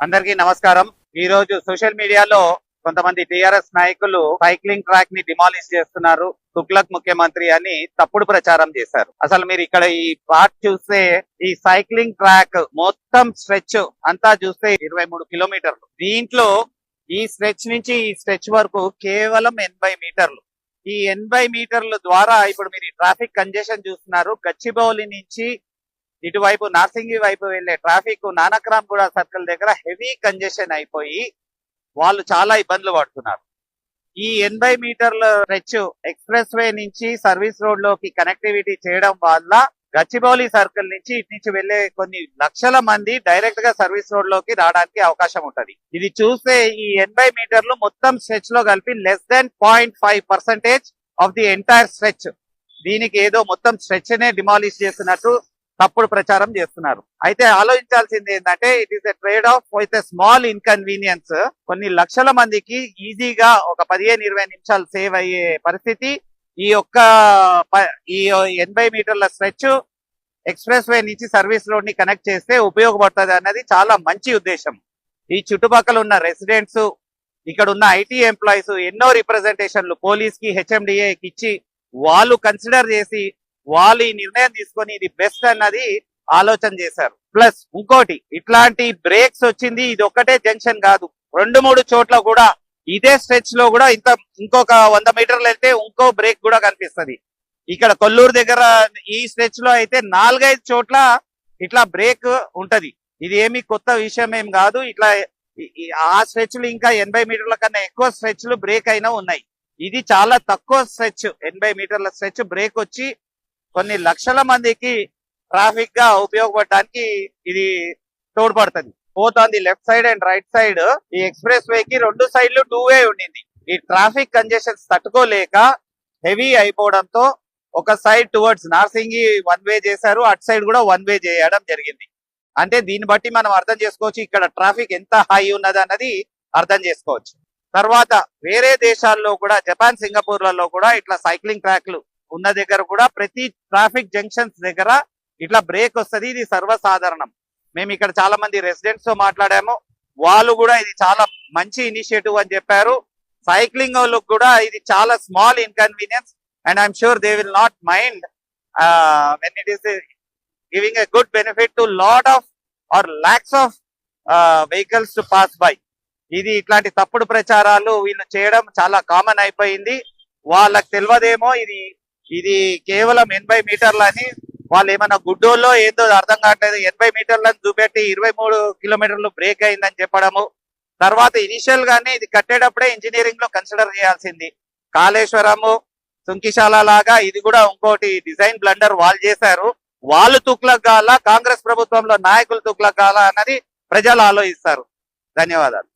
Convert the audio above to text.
అందరికీ నమస్కారం. ఈ రోజు సోషల్ మీడియాలో కొంతమంది టిఆర్ఎస్ నాయకులు సైక్లింగ్ ట్రాక్ని డిమాలిష్ చేస్తున్నారు. తుక్లక్ ముఖ్యమంత్రి అని తప్పుడు ప్రచారం చేశారు. అసలు మీరు ఇక్కడ ఈ పార్ట్ చూస్తే ఈ సైక్లింగ్ ట్రాక్ మొత్తం స్ట్రెచ్ అంతా చూస్తే ఇరవై మూడు కిలోమీటర్లు. దీంట్లో ఈ స్ట్రెచ్ నుంచి ఈ స్ట్రెచ్ వరకు కేవలం ఎనభై మీటర్లు. ఈ ఎనభై మీటర్ల ద్వారా ఇప్పుడు మీరు ట్రాఫిక్ కంజెషన్ చూస్తున్నారు. గచ్చిబౌలి నుంచి ఇటువైపు నార్సింగి వైపు వెళ్ళే ట్రాఫిక్ నానక్రామ్ కూడా సర్కిల్ దగ్గర హెవీ కంజెషన్ అయిపోయి వాళ్ళు చాలా ఇబ్బందులు పడుతున్నారు. ఈ ఎనభై మీటర్ల స్ట్రెచ్ ఎక్స్ప్రెస్ వే నుంచి సర్వీస్ రోడ్లోకి కనెక్టివిటీ చేయడం వల్ల గచ్చిబౌలి సర్కిల్ నుంచి ఇటు నుంచి వెళ్ళే కొన్ని లక్షల మంది డైరెక్ట్గా సర్వీస్ రోడ్లోకి రావడానికి అవకాశం ఉంటది. ఇది చూస్తే ఈ ఎనభై మీటర్లు మొత్తం స్ట్రెచ్లో కలిపి less than point five percentage of the entire stretch. దీనికి ఏదో మొత్తం స్ట్రెచ్ నే డిమాలిష్ చేస్తున్నట్టు తప్పుడు ప్రచారం చేస్తున్నారు. అయితే ఆలోచించాల్సింది ఏంటంటే it is a trade off with a small inconvenience కొన్ని లక్షల మందికి ఈజీగా ఒక పదిహేను ఇరవై నిమిషాలు సేవ్ అయ్యే పరిస్థితి. ఈ యొక్క ఈ ఎనభై మీటర్ల స్ట్రెచ్ ఎక్స్ప్రెస్ వే నుంచి సర్వీస్ రోడ్ని కనెక్ట్ చేస్తే ఉపయోగపడుతుంది అన్నది చాలా మంచి ఉద్దేశం. ఈ చుట్టుపక్కల ఉన్న రెసిడెంట్స్ ఇక్కడ ఉన్న ఐటీ ఎంప్లాయీస్ ఎన్నో రిప్రజెంటేషన్లు పోలీస్కి హెచ్ఎండిఏకి ఇచ్చి వాళ్ళు కన్సిడర్ చేసి వాళ్ళు ఈ నిర్ణయం తీసుకొని ఇది బెస్ట్ అన్నది ఆలోచన చేశారు. ప్లస్ ఇంకోటి ఇట్లాంటి బ్రేక్స్ వచ్చింది ఇది ఒక్కటే జంక్షన్ కాదు. రెండు మూడు చోట్ల కూడా ఇదే స్ట్రెచ్లో కూడా ఇంత ఇంకొక వంద మీటర్లు వెళ్తే ఇంకో బ్రేక్ కూడా కనిపిస్తది. ఇక్కడ కొల్లూరు దగ్గర ఈ స్ట్రెచ్లో అయితే నాలుగైదు చోట్ల ఇట్లా బ్రేక్ ఉంటది. ఇది ఏమి కొత్త విషయం ఏం కాదు. ఇట్లా ఆ స్ట్రెచ్ ఇంకా ఎనభై మీటర్ల కన్నా ఎక్కువ స్ట్రెచ్లు బ్రేక్ అయినా ఉన్నాయి. ఇది చాలా తక్కువ స్ట్రెచ్ ఎనభై మీటర్ల స్ట్రెచ్ బ్రేక్ వచ్చి కొన్ని లక్షల మందికి ట్రాఫిక్గా ఉపయోగపడడానికి ఇది తోడ్పడుతుంది. Both on the left side and right side ఈ ఎక్స్ప్రెస్ వే కి రెండు సైడ్లు టూ వే ఉండింది. ఈ ట్రాఫిక్ కంజెషన్స్ తట్టుకోలేక హెవీ అయిపోవడంతో ఒక side towards Narsingi one way చేశారు అటు సైడ్ కూడా వన్ వే చేయడం జరిగింది. అంటే దీన్ని బట్టి మనం అర్థం చేసుకోవచ్చు ఇక్కడ ట్రాఫిక్ ఎంత హై ఉన్నది అన్నది అర్థం చేసుకోవచ్చు. తర్వాత వేరే దేశాల్లో కూడా జపాన్ సింగపూర్లలో కూడా ఇట్లా సైక్లింగ్ ట్రాక్లు ఉన్న దగ్గర కూడా ప్రతి ట్రాఫిక్ జంక్షన్స్ దగ్గర ఇట్లా బ్రేక్ వస్తది. ఇది సర్వసాధారణం. మేము ఇక్కడ చాలా మంది రెసిడెంట్స్తో మాట్లాడాము. వాళ్ళు కూడా ఇది చాలా మంచి ఇనిషియేటివ్ అని చెప్పారు. సైక్లింగ్ వాళ్ళకి కూడా ఇది చాలా small inconvenience and I'm sure they will not mind when it is giving a good benefit to lot of or lakhs of vehicles to pass by ఇది ఇట్లాంటి తప్పుడు ప్రచారాలు వీళ్ళు చేయడం చాలా కామన్ అయిపోయింది. వాళ్ళకి తెలియదేమో ఇది ఇది కేవలం ఎనభై మీటర్లు అని వాళ్ళు ఏమైనా గుడ్డోల్లో ఏందో అర్థం కావట్లేదు. ఎనభై మీటర్లను చూపెట్టి ఇరవై మూడు కిలోమీటర్లు బ్రేక్ అయిందని చెప్పడము. తర్వాత ఇనిషియల్ గానే ఇది కట్టేటప్పుడే ఇంజనీరింగ్లో కన్సిడర్ చేయాల్సింది. కాళేశ్వరము సుంకిశాల లాగా ఇది కూడా ఇంకోటి డిజైన్ బ్లండర్ వాళ్ళు చేశారు. వాళ్ళు తుక్లక్ కాల కాంగ్రెస్ ప్రభుత్వంలో నాయకులు తుక్లక్ కాల అన్నది ప్రజలు ఆలోచిస్తారు. ధన్యవాదాలు.